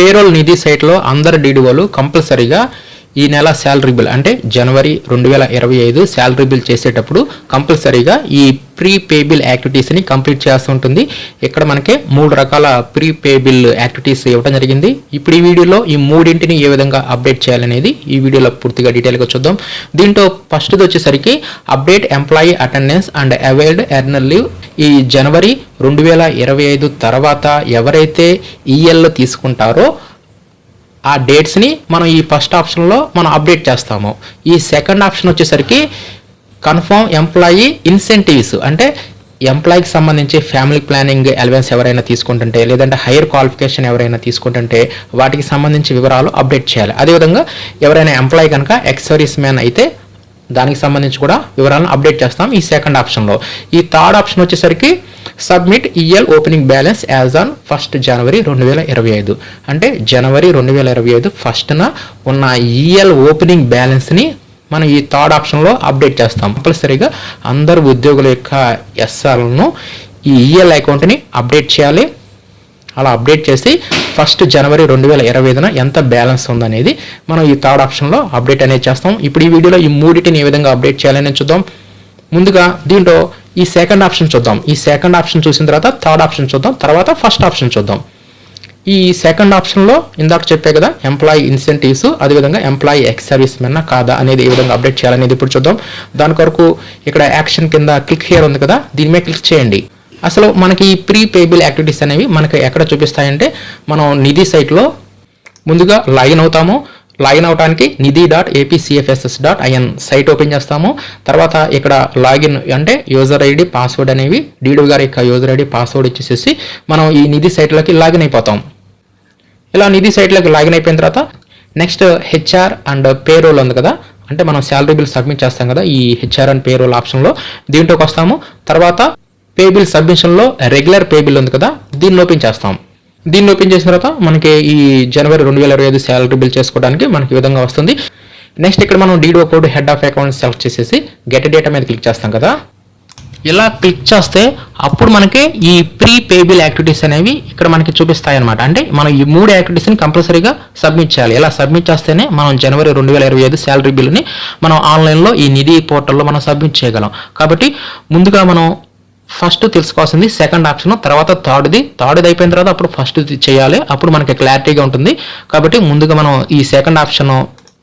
Payroll నిధి సైట్లో అందరు డీడీఓలు కంపల్సరీగా ఈ నెల శాలరీ బిల్ అంటే జనవరి రెండు వేల ఇరవై ఐదు శాలరీ బిల్ చేసేటప్పుడు కంపల్సరీగా ఈ ప్రీ పే బిల్ యాక్టివిటీస్ని కంప్లీట్ చేయాల్సి ఉంటుంది. ఇక్కడ మనకి మూడు రకాల ప్రీ పే బిల్ యాక్టివిటీస్ ఇవ్వడం జరిగింది. ఇప్పుడు ఈ వీడియోలో ఈ మూడింటిని ఏ విధంగా అప్డేట్ చేయాలనేది ఈ వీడియోలో పూర్తిగా డీటెయిల్గా చూద్దాం. దీంట్లో ఫస్ట్ది వచ్చేసరికి update employee attendance and availed earned leave ఈ జనవరి రెండు వేల ఇరవై ఐదు తర్వాత ఎవరైతే ఈఎల్ తీసుకుంటారో ఆ డేట్స్ని మనం ఈ ఫస్ట్ ఆప్షన్లో మనం అప్డేట్ చేస్తాము. ఈ సెకండ్ ఆప్షన్ వచ్చేసరికి కన్ఫర్మ్ ఎంప్లాయీ ఇన్సెంటివ్స్ అంటే ఎంప్లాయీకి సంబంధించి ఫ్యామిలీ ప్లానింగ్ అలవెన్స్ ఎవరైనా తీసుకుంటుంటే లేదంటే హైయర్ క్వాలిఫికేషన్ ఎవరైనా తీసుకుంటుంటే వాటికి సంబంధించి వివరాలు అప్డేట్ చేయాలి. అదేవిధంగా ఎవరైనా ఎంప్లాయీ కనుక ఎక్స్ మ్యాన్ అయితే దానికి సంబంధించి కూడా వివరాలను అప్డేట్ చేస్తాం ఈ సెకండ్ ఆప్షన్లో ఈ థర్డ్ ఆప్షన్ వచ్చేసరికి submit EL opening balance as on first జనవరి రెండు వేల ఇరవై ఐదు. అంటే జనవరి రెండు వేల ఇరవై ఐదు ఫస్ట్న ఉన్న ఈఎల్ ఓపెనింగ్ బ్యాలెన్స్ని మనం ఈ థర్డ్ ఆప్షన్లో అప్డేట్ చేస్తాం. కంపల్సరీగా అందరు ఉద్యోగుల యొక్క ఎస్ఆర్లను ఈ ఈఎల్ అకౌంట్ని అప్డేట్ చేయాలి. అలా అప్డేట్ చేసి ఫస్ట్ జనవరి రెండు వేల ఇరవై ఐదున ఎంత బ్యాలెన్స్ ఉందనేది మనం ఈ థర్డ్ ఆప్షన్లో అప్డేట్ అనేది చేస్తాం. ఇప్పుడు ఈ వీడియోలో ఈ మూడింటిని ఏ విధంగా అప్డేట్ చేయాలని చూద్దాం. ముందుగా దీంట్లో ఈ సెకండ్ ఆప్షన్ చూద్దాం. ఈ సెకండ్ ఆప్షన్ చూసిన తర్వాత థర్డ్ ఆప్షన్ చూద్దాం. తర్వాత ఫస్ట్ ఆప్షన్ చూద్దాం. ఈ సెకండ్ ఆప్షన్లో ఇందాక చెప్పే కదా ఎంప్లాయీ ఇన్సెంటివ్స్ అదేవిధంగా ఎంప్లాయీ ఎక్స్ సర్వీస్ మెన్నా కాదా అనేది ఏ విధంగా అప్డేట్ చేయాలనేది ఇప్పుడు చూద్దాం. దాని కొరకు ఇక్కడ యాక్షన్ కింద క్లిక్ హియర్ ఉంది కదా దీని మీద క్లిక్ చేయండి. అసలు మనకి ఈ ప్రీ పేబుల్ యాక్టివిటీస్ అనేవి మనకి ఎక్కడ చూపిస్తాయంటే మనం నిధి సైట్లో ముందుగా లాగిన్ అవుతాము లాగిన్ అవడానికి Nidhi dot APCFSS dot IN site open చేస్తాము. తర్వాత ఇక్కడ లాగిన్ అంటే యూజర్ ఐడి పాస్వర్డ్ అనేవి డీడీ గారి యొక్క యూజర్ ఐడి పాస్వర్డ్ ఇచ్చేసేసి మనం ఈ నిధి సైట్లోకి లాగిన్ అయిపోతాం. ఇలా నిధి సైట్లోకి లాగిన్ అయిపోయిన తర్వాత next HR and payroll ఉంది కదా. అంటే మనం శాలరీ బిల్ సబ్మిట్ చేస్తాం కదా ఈ హెచ్ఆర్ అండ్ పే రోల్ ఆప్షన్లో దీంట్లోకి వస్తాము. తర్వాత పే బిల్ సబ్మిషన్లో రెగ్యులర్ పే బిల్ ఉంది కదా. దీన్ని ఓపెన్ చేస్తాం. దీన్ని ఓపెన్ చేసిన తర్వాత మనకి ఈ జనవరి రెండు వేల ఇరవై ఐదు శాలరీ బిల్ చేసుకోవడానికి మనకి విధంగా వస్తుంది. నెక్స్ట్ ఇక్కడ మనం DDO code head of account select చేసేసి గెట్ డేటా మీద క్లిక్ చేస్తాం కదా. ఇలా క్లిక్ చేస్తే అప్పుడు మనకి ఈ ప్రీ పేబుల్ యాక్టివిటీస్ అనేవి ఇక్కడ మనకి చూపిస్తాయి అనమాట అంటే మనం ఈ మూడు యాక్టివిటీస్ని కంపల్సరీగా సబ్మిట్ చేయాలి. ఇలా సబ్మిట్ చేస్తేనే మనం జనవరి రెండు వేల ఇరవై ఐదు శాలరీ బిల్ని మనం ఆన్లైన్లో ఈ నిధి పోర్టల్లో మనం సబ్మిట్ చేయగలం. కాబట్టి ముందుగా మనం ఫస్ట్ తెలుసుకోవాల్సింది సెకండ్ ఆప్షన్ తర్వాత థర్డ్ది థర్డ్ది అయిపోయిన తర్వాత అప్పుడు ఫస్ట్ చేయాలి. అప్పుడు మనకి క్లారిటీగా ఉంటుంది. కాబట్టి ముందుగా మనం ఈ సెకండ్ ఆప్షన్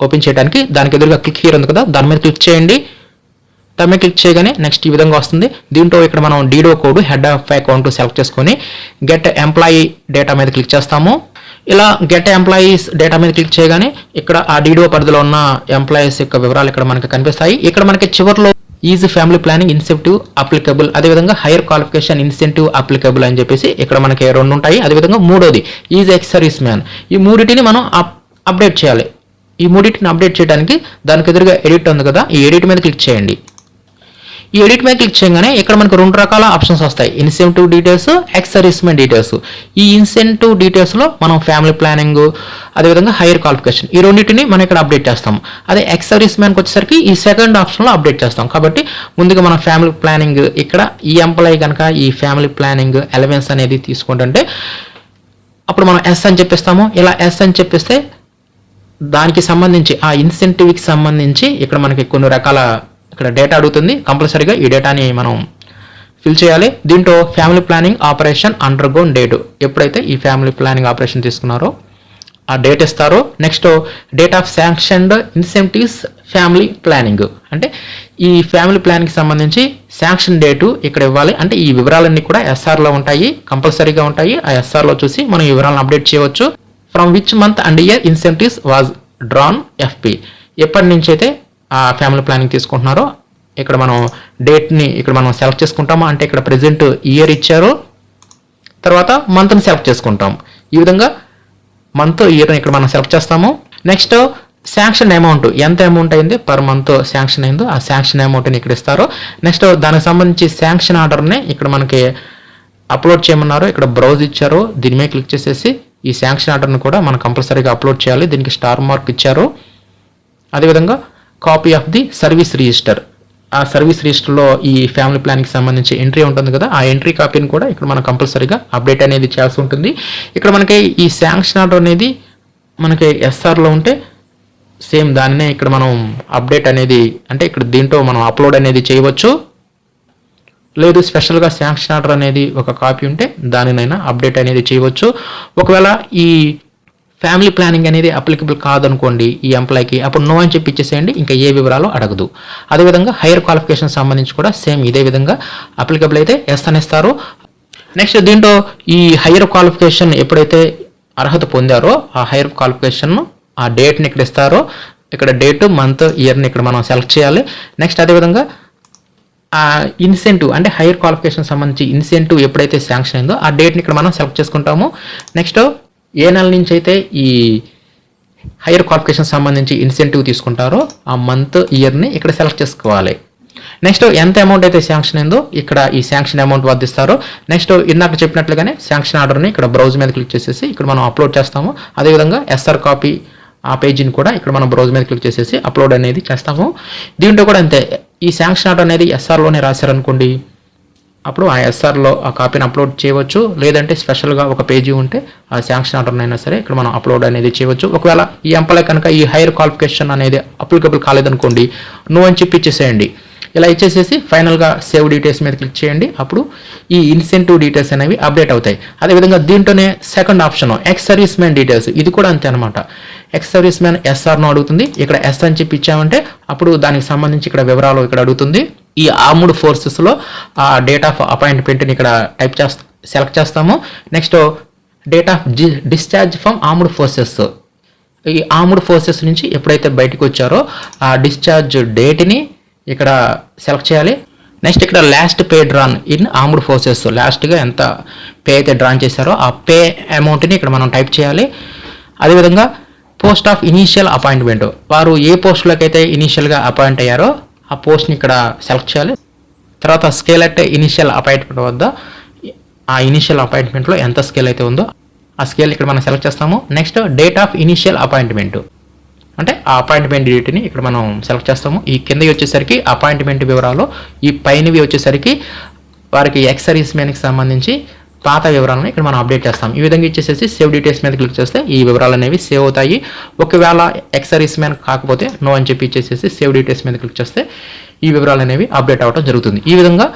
ఓపెన్ చేయడానికి దానికి ఎదురుగా క్లిక్ హియర్ ఉంది కదా దాని మీద క్లిక్ చేయండి. దాని మీద క్లిక్ చేయగానే నెక్స్ట్ ఈ విధంగా వస్తుంది. దీంట్లో ఇక్కడ మనం DDO code head of account select చేసుకొని గెట్ ఎంప్లాయీ డేటా మీద క్లిక్ చేస్తాము. ఇలా గెట్ ఎంప్లాయీస్ డేటా మీద క్లిక్ చేయగానే ఇక్కడ ఆ డీడో పరిధిలో ఉన్న ఎంప్లాయీస్ యొక్క వివరాలు ఇక్కడ మనకి కనిపిస్తాయి. ఇక్కడ మనకి చివరిలో easy family planning incentive applicable. అదేవిధంగా హైయర్ క్వాలిఫికేషన్ ఇన్సెంటివ్ అప్లికబుల్ అని చెప్పేసి ఇక్కడ మనకి రెండు ఉంటాయి. అదేవిధంగా మూడోది ఈజ్ ఎక్స్ సర్వీస్ మ్యాన్. ఈ మూడింటిని మనం అప్ అప్డేట్ చేయాలి. ఈ మూడింటిని అప్డేట్ చేయడానికి దానికి ఎదురుగా ఎడిట్ ఉంది కదా. ఈ ఎడిట్ మీద క్లిక్ చేయండి. ఈ ఎడిట్ మీద క్లిక్ చేయగానే ఇక్కడ మనకు రెండు రకాల ఆప్షన్స్ వస్తాయి. ఇన్సెంటివ్ డీటెయిల్స్ ఎక్సరీస్మెంట్ డీటెయిల్స్ ఈ ఇన్సెంటివ్ డీటెయిల్స్లో మనం ఫ్యామిలీ ప్లానింగ్ అదేవిధంగా హైయర్ క్వాలిఫికేషన్ ఈ రెండింటిని మనం ఇక్కడ అప్డేట్ చేస్తాం అదే ఎక్స్ వచ్చేసరికి ఈ సెకండ్ ఆప్షన్లో అప్డేట్ చేస్తాం. కాబట్టి ముందుగా మనం ఫ్యామిలీ ప్లానింగ్ ఇక్కడ ఈ ఎంప్లాయీ కనుక ఈ ఫ్యామిలీ ప్లానింగ్ ఎలవెన్స్ అనేది తీసుకుంటుంటే అప్పుడు మనం ఎస్ అని చెప్పిస్తాము. ఇలా ఎస్ అని చెప్పిస్తే దానికి సంబంధించి ఆ ఇన్సెంటివ్కి సంబంధించి ఇక్కడ మనకి కొన్ని రకాల ఇక్కడ డేటా అడుగుతుంది. కంపల్సరీగా ఈ డేటాని మనం ఫిల్ చేయాలి. దీంట్లో family planning operation undergone date ఎప్పుడైతే ఈ ఫ్యామిలీ ప్లానింగ్ ఆపరేషన్ తీసుకున్నారో ఆ డేట్ ఇస్తారో. Next date of sanctioned incentives family planning అంటే ఈ ఫ్యామిలీ ప్లాన్కి సంబంధించి శాంక్షన్ డేటు ఇక్కడ ఇవ్వాలి. అంటే ఈ వివరాలన్నీ కూడా ఎస్ఆర్లో ఉంటాయి. కంపల్సరీగా ఉంటాయి. ఆ ఎస్ఆర్లో చూసి మనం ఈ వివరాలను అప్డేట్ చేయవచ్చు. From which month and year incentives was drawn FP ఎప్పటి నుంచి అయితే ఆ ఫ్యామిలీ ప్లానింగ్ తీసుకుంటున్నారో ఇక్కడ మనం డేట్ని ఇక్కడ మనం సెలెక్ట్ చేసుకుంటాము? అంటే ఇక్కడ ప్రజెంట్ ఇయర్ ఇచ్చారు తర్వాత మంత్ని సెలెక్ట్ చేసుకుంటాం. ఈ విధంగా మంత్ ఇయర్ ఇక్కడ మనం సెలెక్ట్ చేస్తాము. నెక్స్ట్ శాంక్షన్ అమౌంట్ ఎంత అమౌంట్ అయింది? పర్ మంత్ శాంక్షన్ అయిందో ఆ శాంక్షన్ అమౌంట్ని ఇక్కడ ఇస్తారు. నెక్స్ట్ దానికి సంబంధించి శాంక్షన్ ఆర్డర్ని ఇక్కడ మనకి అప్లోడ్ చేయమన్నారు. ఇక్కడ బ్రౌజ్ ఇచ్చారు. దీని మీద క్లిక్ చేసేసి ఈ శాంక్షన్ ఆర్డర్ని కూడా మనం కంపల్సరీగా అప్లోడ్ చేయాలి. దీనికి స్టార్ మార్క్ ఇచ్చారు. అదేవిధంగా copy of the service register. ఆ సర్వీస్ రిజిస్టర్లో ఈ ఫ్యామిలీ ప్లాన్కి సంబంధించి ఎంట్రీ ఉంటుంది కదా ఆ ఎంట్రీ కాపీని కూడా ఇక్కడ మనం కంపల్సరీగా అప్డేట్ అనేది చేయాల్సి ఉంటుంది. ఇక్కడ మనకి ఈ శాంక్షన్ ఆర్డర్ అనేది మనకి ఎస్ఆర్లో ఉంటే సేమ్ దానినే ఇక్కడ మనం అప్డేట్ అనేది అంటే ఇక్కడ దీంట్లో మనం అప్లోడ్ అనేది చేయవచ్చు. లేదు స్పెషల్గా శాంక్షన్ ఆర్డర్ అనేది ఒక కాపీ ఉంటే దానినైనా అప్డేట్ అనేది చేయవచ్చు. ఒకవేళ ఈ ఫ్యామిలీ ప్లానింగ్ అనేది అప్లికబుల్ కాదనుకోండి ఈ ఎంప్లాయ్కి అప్పుడు నో అని చెప్పి ఇచ్చేసేయండి ఇంకా ఏ వివరాలు అడగదు. అదేవిధంగా హైయర్ క్వాలిఫికేషన్ సంబంధించి కూడా సేమ్ ఇదే విధంగా అప్లికబుల్ అయితే ఎస్ అనేస్తారు. నెక్స్ట్ దీంట్లో ఈ హైయర్ క్వాలిఫికేషన్ ఎప్పుడైతే అర్హత పొందారో ఆ హైయర్ క్వాలిఫికేషన్ ఆ డేట్ని ఇక్కడ ఇస్తారో ఇక్కడ డేట్ మంత్ ఇయర్ని ఇక్కడ మనం సెలెక్ట్ చేయాలి. నెక్స్ట్ అదేవిధంగా ఆ ఇన్సెంటివ్ అంటే హైయర్ క్వాలిఫికేషన్ సంబంధించి ఇన్సెంటివ్ ఎప్పుడైతే శాంక్షన్ అయిందో ఆ డేట్ని ఇక్కడ మనం సెలెక్ట్ చేసుకుంటాము. నెక్స్ట్ ఏ నెల నుంచి అయితే ఈ హైయర్ క్వాలిఫికేషన్ సంబంధించి ఇన్సెంటివ్ తీసుకుంటారో ఆ మంత్ ఇయర్ని ఇక్కడ సెలెక్ట్ చేసుకోవాలి. నెక్స్ట్ ఎంత అమౌంట్ అయితే శాంక్షన్ అయిందో ఇక్కడ ఈ శాంక్షన్ అమౌంట్ వర్ధిస్తారో నెక్స్ట్ ఇందాక చెప్పినట్లుగానే శాంక్షన్ ఆర్డర్ని ఇక్కడ బ్రౌజ్ మీద క్లిక్ చేసేసి ఇక్కడ మనం అప్లోడ్ చేస్తాము. అదేవిధంగా ఎస్ఆర్ కాపీ ఆ పేజీని కూడా ఇక్కడ మనం బ్రౌజ్ మీద క్లిక్ చేసేసి అప్లోడ్ అనేది చేస్తాము. దీంట్లో కూడా అంతే. ఈ శాంక్షన్ ఆర్డర్ అనేది ఎస్ఆర్లోనే రాశారనుకోండి. అప్పుడు ఆ ఎస్ఆర్లో ఆ కాపీని అప్లోడ్ చేయవచ్చు. లేదంటే స్పెషల్గా ఒక పేజీ ఉంటే ఆ శాంక్షన్ ఆర్డర్ అయినా సరే ఇక్కడ మనం అప్లోడ్ అనేది చేయవచ్చు. ఒకవేళ ఈ ఎంప్లాయ్ కనుక ఈ హైయర్ క్వాలిఫికేషన్ అనేది అప్లికబుల్ కాలేదనుకోండి నో అని చెప్పి ఇచ్చేసేయండి. ఇలా ఇచ్చేసేసి ఫైనల్గా సేవ్ డీటెయిల్స్ మీద క్లిక్ చేయండి. అప్పుడు ఈ ఇన్సెంటివ్ డీటెయిల్స్ అనేవి అప్డేట్ అవుతాయి. అదేవిధంగా దీంట్లోనే second option ex serviceman details ఇది కూడా అంతే అనమాట ఎక్స్ సర్వీస్ మ్యాన్ ఎస్ఆర్ను అడుగుతుంది. ఇక్కడ ఎస్ అని చెప్పి ఇచ్చామంటే అప్పుడు దానికి సంబంధించి ఇక్కడ వివరాలు ఇక్కడ అడుగుతుంది. ఈ ఆ మూడు ఫోర్సెస్లో ఆ డేట్ ఆఫ్ అపాయింట్మెంట్ని ఇక్కడ టైప్ చేస్తా సెలెక్ట్ చేస్తాము. Next date of discharge from armed forces ఈ ఆర్మ్డ్ ఫోర్సెస్ నుంచి ఎప్పుడైతే బయటకు వచ్చారో ఆ డిశ్చార్జ్ డేట్ని ఇక్కడ సెలెక్ట్ చేయాలి. నెక్స్ట్ ఇక్కడ last pay drawn in armed forces లాస్ట్గా ఎంత పే అయితే డ్రాన్ చేశారో ఆ పే అమౌంట్ని ఇక్కడ మనం టైప్ చేయాలి. అదేవిధంగా పోస్ట్ ఆఫ్ ఇనీషియల్ అపాయింట్మెంట్ వారు ఏ పోస్టులకైతే అయితే ఇనీషియల్గా అపాయింట్ అయ్యారో ఆ పోస్ట్ని ఇక్కడ సెలెక్ట్ చేయాలి. తర్వాత స్కేల్ అట్ ఇనిషియల్ అపాయింట్మెంట్ వద్ద. ఆ ఇనిషియల్ అపాయింట్మెంట్లో ఎంత స్కేల్ అయితే ఉందో ఆ స్కేల్ ఇక్కడ మనం సెలెక్ట్ చేస్తాము. Next date of initial appointment. అంటే ఆ అపాయింట్మెంట్ డేట్ని ఇక్కడ మనం సెలెక్ట్ చేస్తాము. ఈ కిందవి వచ్చేసరికి అపాయింట్మెంట్ వివరాలు ఈ పైనవి వచ్చేసరికి వారికి ఎక్స్ సర్వీస్ మ్యాన్కి సంబంధించి పాత వివరాలను ఇక్కడ మనం అప్డేట్ చేస్తాం. ఈ విధంగా ఇచ్చేసేసి సేవ్ డీటెయిల్స్ మీద క్లిక్ చేస్తే ఈ వివరాలు అనేవి సేవ్ అవుతాయి. ఒకవేళ ఎక్సరీస్ మ్యాన్ కాకపోతే నో అని చెప్పి ఇచ్చేసేసి సేవ్ డీటెయిల్స్ మీద క్లిక్ చేస్తే ఈ వివరాలు అనేవి అప్డేట్ అవ్వడం జరుగుతుంది. ఈ విధంగా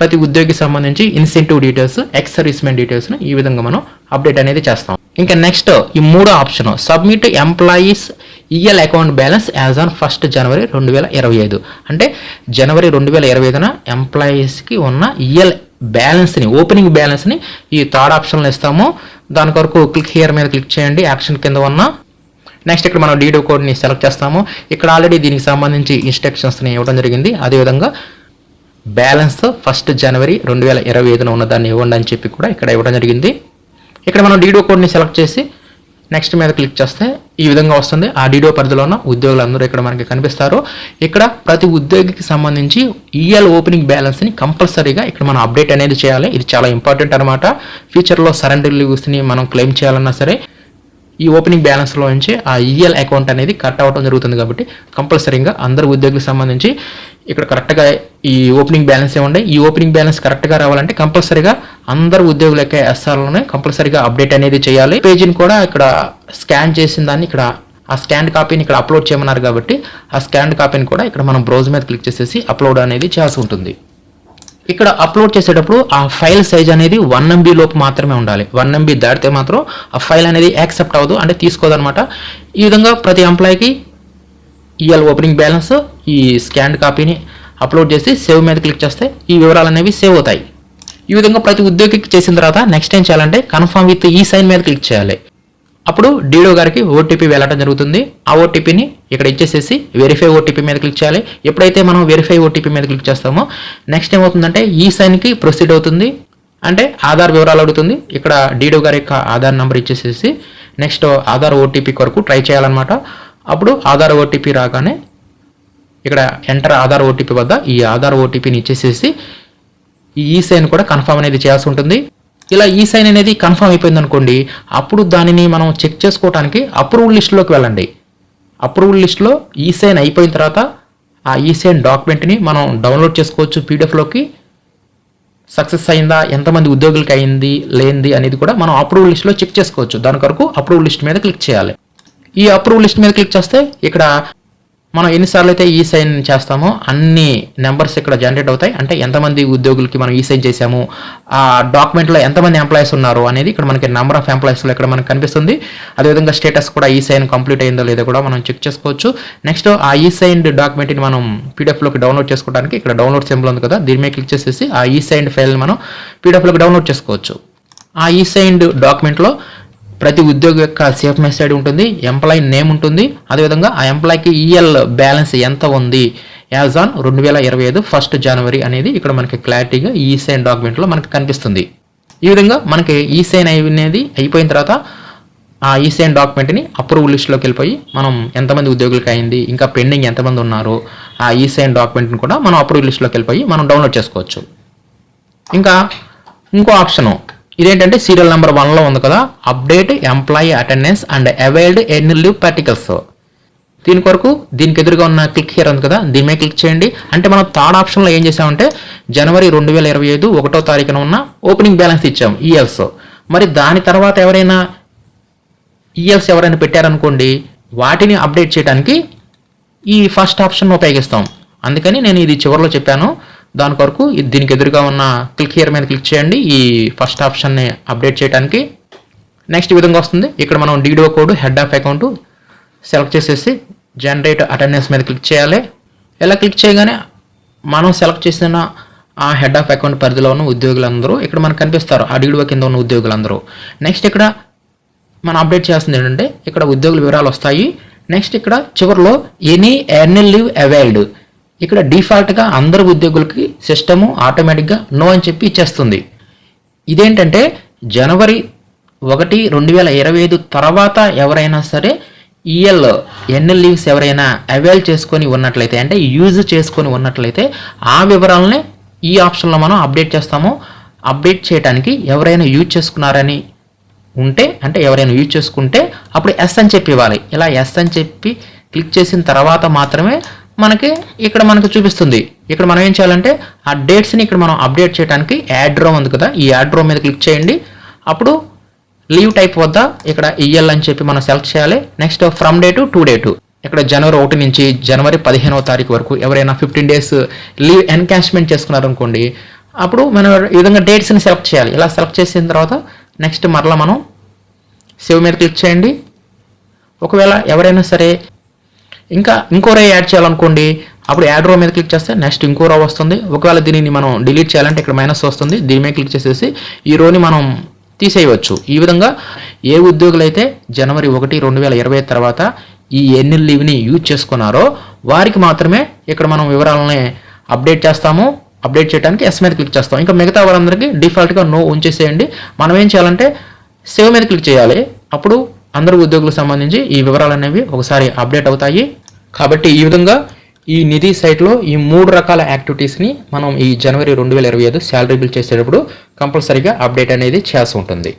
ప్రతి ఉద్యోగికి సంబంధించి ఇన్సెంటివ్ డీటెయిల్స్ ఎక్స్ సర్వీస్ డీటెయిల్స్ను ఈ విధంగా మనం అప్డేట్ అనేది చేస్తాం. ఇంకా నెక్స్ట్ ఈ మూడో option submit employees EL account balance as on first జనవరి రెండు వేల ఇరవై ఐదు. అంటే జనవరి రెండు వేల ఇరవై ఐదున ఎంప్లాయీస్కి ఉన్న ఈఎల్ బ్యాలెన్స్ని ఓపెనింగ్ బ్యాలెన్స్ని ఈ థర్డ్ ఆప్షన్లో ఇస్తాము. దాని కొరకు క్లిక్ హియర్ మీద క్లిక్ చేయండి యాక్షన్ కింద ఉన్న. నెక్స్ట్ ఇక్కడ మనం డీడో కోడ్ని సెలెక్ట్ చేస్తాము. ఇక్కడ ఆల్రెడీ దీనికి సంబంధించి ఇన్స్ట్రక్షన్స్ని ఇవ్వడం జరిగింది. అదేవిధంగా బ్యాలెన్స్ ఫస్ట్ జనవరి రెండు వేల ఇరవై ఐదున ఉన్నదాన్ని ఇవ్వండి అని చెప్పి కూడా ఇక్కడ ఇవ్వడం జరిగింది. ఇక్కడ మనం డీడో కోడ్ని సెలెక్ట్ చేసి నెక్స్ట్ మీద క్లిక్ చేస్తే ఈ విధంగా వస్తుంది. ఆ డిడో పరిధిలో ఉన్న ఉద్యోగులందరూ ఇక్కడ మనకి కనిపిస్తారు. ఇక్కడ ప్రతి ఉద్యోగికి సంబంధించి ఈఎల్ ఓపెనింగ్ బ్యాలెన్స్ని కంపల్సరీగా ఇక్కడ మనం అప్డేట్ అనేది చేయాలి. ఇది చాలా ఇంపార్టెంట్ అనమాట ఫ్యూచర్లో సరెండర్ లీవ్స్ని మనం క్లెయిమ్ చేయాలన్నా సరే ఈ ఓపెనింగ్ బ్యాలెన్స్లో నుంచి ఆ ఈఎల్ అకౌంట్ అనేది కట్ అవ్వడం జరుగుతుంది కాబట్టి కంపల్సరీగా అందరు ఉద్యోగులకు సంబంధించి ఇక్కడ కరెక్ట్గా ఈ ఓపెనింగ్ బ్యాలెన్స్ ఏముండే ఈ ఓపెనింగ్ బ్యాలెన్స్ కరెక్ట్గా రావాలంటే కంపల్సరీగా అందరు ఉద్యోగుల యొక్క ఎస్ఆర్లోనే కంపల్సరీగా అప్డేట్ అనేది చేయాలి. పేజీని కూడా ఇక్కడ స్కాన్ చేసిన దాన్ని ఇక్కడ ఆ స్కాన్ కాపీని ఇక్కడ అప్లోడ్ చేయమన్నారు కాబట్టి ఆ స్కాన్ కాపీని కూడా ఇక్కడ మనం బ్రౌజ్ మీద క్లిక్ చేసేసి అప్లోడ్ అనేది చేయాల్సి ఉంటుంది. ఇక్కడ అప్లోడ్ చేసేటప్పుడు ఆ ఫైల్ సైజ్ అనేది వన్ ఎంబీ లోపు మాత్రమే ఉండాలి. వన్ ఎంబీ దాటితే మాత్రం ఆ ఫైల్ అనేది యాక్సెప్ట్ అవ్వదు అంటే తీసుకోదనమాట ఈ విధంగా ప్రతి ఎంప్లాయీకి ఈఎల్ ఓపెనింగ్ బ్యాలెన్స్ ఈ స్కాన్ కాపీని అప్లోడ్ చేసి సేవ్ మీద క్లిక్ చేస్తే ఈ వివరాలు అనేవి సేవ్ అవుతాయి. ఈ విధంగా ప్రతి ఉద్యోగికి చేసిన తర్వాత నెక్స్ట్ ఏం చేయాలంటే కన్ఫర్మ్ విత్ ఈ సైన్ మీద క్లిక్ చేయాలి. అప్పుడు డీడో గారికి ఓటీపీ వెళ్ళడం జరుగుతుంది. ఆ ఓటీపీని ఇక్కడ ఇచ్చేసేసి వెరిఫై ఓటీపీ మీద క్లిక్ చేయాలి. ఎప్పుడైతే మనం వెరిఫై ఓటీపీ మీద క్లిక్ చేస్తామో నెక్స్ట్ ఏమవుతుందంటే ఈ సైన్కి ప్రొసీడ్ అవుతుంది. అంటే ఆధార్ వివరాలు అడుగుతుంది. ఇక్కడ డీడో గారి యొక్క ఆధార్ నెంబర్ ఇచ్చేసేసి నెక్స్ట్ ఆధార్ ఓటీపీ కొరకు ట్రై చేయాలన్నమాట. అప్పుడు ఆధార్ ఓటీపీ రాగానే ఇక్కడ ఎంటర్ ఆధార్ ఓటీపీ వద్ద ఈ ఆధార్ ఓటీపీని ఇచ్చేసేసి ఈ ఈ సైన్ కూడా కన్ఫర్మ్ అనేది చేయాల్సి ఉంటుంది. ఇలా ఈ సైన్ అనేది కన్ఫర్మ్ అయిపోయింది అనుకోండి అప్పుడు దానిని మనం చెక్ చేసుకోవడానికి అప్రూవల్ లిస్టులోకి వెళ్ళండి. అప్రూవల్ లిస్టులో ఈ సైన్ అయిపోయిన తర్వాత ఆ ఈసైన్ డాక్యుమెంట్ని మనం డౌన్లోడ్ చేసుకోవచ్చు పీడిఎఫ్లోకి సక్సెస్ అయిందా? ఎంతమంది ఉద్యోగులకి అయింది? లేనిది అనేది కూడా మనం అప్రూవల్ లిస్ట్లో చెక్ చేసుకోవచ్చు. దాని కొరకు అప్రూవల్ లిస్ట్ మీద క్లిక్ చేయాలి. ఈ అప్రూవల్ లిస్ట్ మీద క్లిక్ చేస్తే ఇక్కడ మనం ఎన్నిసార్లు అయితే ఈ సైన్ చేస్తామో అన్ని నెంబర్స్ ఇక్కడ జనరేట్ అవుతాయి. అంటే ఎంతమంది ఉద్యోగులకి మనం ఈ సైన్ చేసాము ఆ డాక్యుమెంట్లో ఎంతమంది ఎంప్లాయీస్ ఉన్నారు అనేది ఇక్కడ మనకి నెంబర్ ఆఫ్ ఎంప్లాయీస్లో ఇక్కడ మనకు కనిపిస్తుంది. అదేవిధంగా స్టేటస్ కూడా ఈ సైన్ కంప్లీట్ అయిందో లేదో కూడా మనం చెక్ చేసుకోవచ్చు. నెక్స్ట్ ఆ ఈ సైన్డ్ డాక్యుమెంట్ని మనం పీడిఎఫ్లోకి డౌన్లోడ్ చేసుకోవడానికి ఇక్కడ డౌన్లోడ్ సింబల్ ఉంది కదా దీని మీద క్లిక్ చేసేసి ఆ ఈ సైన్డ్ ఫైల్ని మనం పీడిఎఫ్లోకి డౌన్లోడ్ చేసుకోవచ్చు. ఆ ఈ సైన్డ్ డాక్యుమెంట్లో ప్రతి ఉద్యోగి యొక్క సేఫ్ మెసేజ్ ఉంటుంది ఎంప్లాయీ నేమ్ ఉంటుంది. అదేవిధంగా ఆ ఎంప్లాయీకి ఈఎల్ బ్యాలెన్స్ ఎంత ఉంది? యాజ్ ఆన్ రెండు వేల ఇరవై ఐదు ఫస్ట్ జనవరి అనేది ఇక్కడ మనకి క్లారిటీగా ఈ సైన్ డాక్యుమెంట్లో మనకి కనిపిస్తుంది. ఈ విధంగా మనకి ఈ సైన్ అనేది అయిపోయిన తర్వాత ఆ ఈ సైన్ డాక్యుమెంట్ని అప్రూవ్ లిస్ట్లోకి వెళ్ళిపోయి మనం ఎంతమంది ఉద్యోగులకి అయింది ఇంకా పెండింగ్ ఎంతమంది ఉన్నారు ఆ ఈ సైన్ డాక్యుమెంట్ని కూడా మనం అప్రూవ్ లిస్ట్లోకి వెళ్ళిపోయి మనం డౌన్లోడ్ చేసుకోవచ్చు. ఇంకా ఇంకో ఆప్షను ఇదేంటంటే సీరియల్ నెంబర్ వన్లో ఉంది కదా. Update employee attendance and availed N leave particulars దీని కొరకు దీనికి ఎదురుగా ఉన్న క్లిక్ హియర్ ఉంది కదా. దీని మీద క్లిక్ చేయండి. అంటే మనం థర్డ్ ఆప్షన్లో ఏం చేసామంటే జనవరి రెండు వేల ఇరవై ఐదు ఒకటో తారీఖున ఉన్న ఓపెనింగ్ బ్యాలెన్స్ ఇచ్చాం ఈఎల్స్ మరి దాని తర్వాత ఎవరైనా ఈఎల్స్ ఎవరైనా పెట్టారనుకోండి వాటిని అప్డేట్ చేయడానికి ఈ ఫస్ట్ ఆప్షన్ ఉపయోగిస్తాం. అందుకని నేను ఇది చివరిలో చెప్పాను. దాని కొరకు దీనికి ఎదురుగా ఉన్న క్లిక్ హియర్ మీద క్లిక్ చేయండి. ఈ ఫస్ట్ ఆప్షన్ని అప్డేట్ చేయడానికి నెక్స్ట్ ఈ విధంగా వస్తుంది. ఇక్కడ మనం DDO code head of account select చేసేసి జనరేట్ అటెండెన్స్ మీద క్లిక్ చేయాలి. ఇలా క్లిక్ చేయగానే మనం సెలెక్ట్ చేసిన ఆ హెడ్ ఆఫ్ అకౌంట్ పరిధిలో ఉన్న ఉద్యోగులందరూ ఇక్కడ మనకు కనిపిస్తారు ఆ డిడిఓ కింద ఉన్న ఉద్యోగులందరూ. నెక్స్ట్ ఇక్కడ మనం అప్డేట్ చేస్తుంది ఏంటంటే ఇక్కడ ఉద్యోగుల వివరాలు వస్తాయి. నెక్స్ట్ ఇక్కడ చివరిలో ఎనీ ఎర్నల్ లీవ్ అవైల్డ్ ఇక్కడ డిఫాల్ట్గా అందరు ఉద్యోగులకి సిస్టము ఆటోమేటిక్గా నో అని చెప్పి ఇచ్చేస్తుంది. ఇదేంటంటే జనవరి ఒకటి రెండు వేల ఇరవై ఐదు తర్వాత ఎవరైనా సరే ఈఎల్ ఎన్ఎల్ లీవ్స్ ఎవరైనా అవైల్ చేసుకొని ఉన్నట్లయితే అంటే యూజ్ చేసుకొని ఉన్నట్లయితే ఆ వివరాలని ఈ ఆప్షన్లో మనం అప్డేట్ చేస్తాము. అప్డేట్ చేయడానికి ఎవరైనా యూజ్ చేసుకున్నారని ఉంటే అంటే ఎవరైనా యూజ్ చేసుకుంటే అప్పుడు ఎస్ అని చెప్పి ఇవ్వాలి. ఇలా ఎస్ అని చెప్పి క్లిక్ చేసిన తర్వాత మాత్రమే మనకి ఇక్కడ మనకు చూపిస్తుంది. ఇక్కడ మనం ఏం చేయాలంటే ఆ డేట్స్ని ఇక్కడ మనం అప్డేట్ చేయడానికి యాడ్ రో ఉంది కదా ఈ యాడ్ రో మీద క్లిక్ చేయండి. అప్పుడు లీవ్ టైప్ వద్ద ఇక్కడ ఈఎల్ అని చెప్పి మనం సెలెక్ట్ చేయాలి. Next from day to two day to ఇక్కడ జనవరి ఒకటి నుంచి జనవరి పదిహేనవ తారీఖు వరకు ఎవరైనా ఫిఫ్టీన్ డేస్ లీవ్ ఎన్కాష్మెంట్ చేసుకున్నారనుకోండి అప్పుడు మనం ఈ విధంగా డేట్స్ని సెలెక్ట్ చేయాలి. ఇలా సెలెక్ట్ చేసిన తర్వాత నెక్స్ట్ మరలా మనం సేవ్ మీద క్లిక్ చేయండి. ఒకవేళ ఎవరైనా సరే ఇంకా ఇంకో రే యాడ్ చేయాలనుకోండి అప్పుడు యాడ్ రో మీద క్లిక్ చేస్తే నెక్స్ట్ ఇంకో రో వస్తుంది. ఒకవేళ దీనిని మనం డిలీట్ చేయాలంటే ఇక్కడ మైనస్ వస్తుంది. దీని మీద క్లిక్ చేసేసి ఈ రోని మనం తీసేయవచ్చు. ఈ విధంగా ఏ ఉద్యోగులైతే జనవరి ఒకటి రెండు వేల ఇరవై తర్వాత ఈ ఎన్ని లీవ్ని యూజ్ చేసుకున్నారో వారికి మాత్రమే ఇక్కడ మనం వివరాలని అప్డేట్ చేస్తాము. అప్డేట్ చేయడానికి ఎస్ మీద క్లిక్ చేస్తాం. ఇంకా మిగతా వారందరికీ డిఫాల్ట్గా నో ఉంచేసేయండి. మనం ఏం చేయాలంటే సేవ్ మీద క్లిక్ చేయాలి. అప్పుడు అందరు ఉద్యోగులకు సంబంధించి ఈ వివరాలు అనేవి ఒకసారి అప్డేట్ అవుతాయి. కాబట్టి ఈ విధంగా ఈ నిధి సైట్లో ఈ మూడు రకాల యాక్టివిటీస్ని మనం ఈ జనవరి రెండు వేల ఇరవై ఐదు శాలరీ బిల్ చేసేటప్పుడు కంపల్సరీగా అప్డేట్ అనేది చేసి ఉంటుంది.